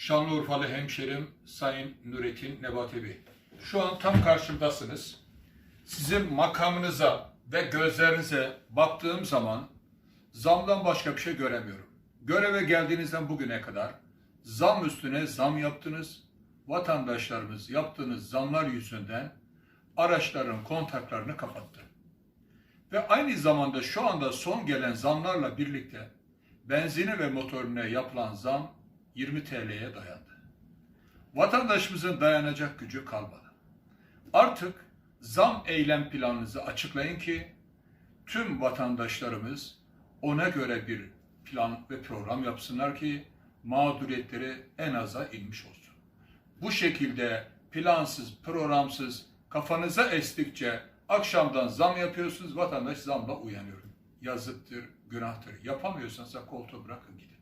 Şanlıurfalı hemşerim Sayın Nurettin Nebati Bey. Şu an tam karşımdasınız. Sizin makamınıza ve gözlerinize baktığım zaman zamdan başka bir şey göremiyorum. Göreve geldiğinizden bugüne kadar zam üstüne zam yaptınız. Vatandaşlarımız yaptığınız zamlar yüzünden araçların kontaklarını kapattı. Ve aynı zamanda şu anda son gelen zamlarla birlikte benzine ve motorine yapılan zam 20 TL'ye dayandı. Vatandaşımızın dayanacak gücü kalmadı. Artık zam eylem planınızı açıklayın ki tüm vatandaşlarımız ona göre bir plan ve program yapsınlar ki mağduriyetleri en aza inmiş olsun. Bu şekilde plansız, programsız, kafanıza estikçe akşamdan zam yapıyorsunuz, vatandaş zamla uyanıyor. Yazıktır, günahtır. Yapamıyorsanız koltuğu bırakın gidin.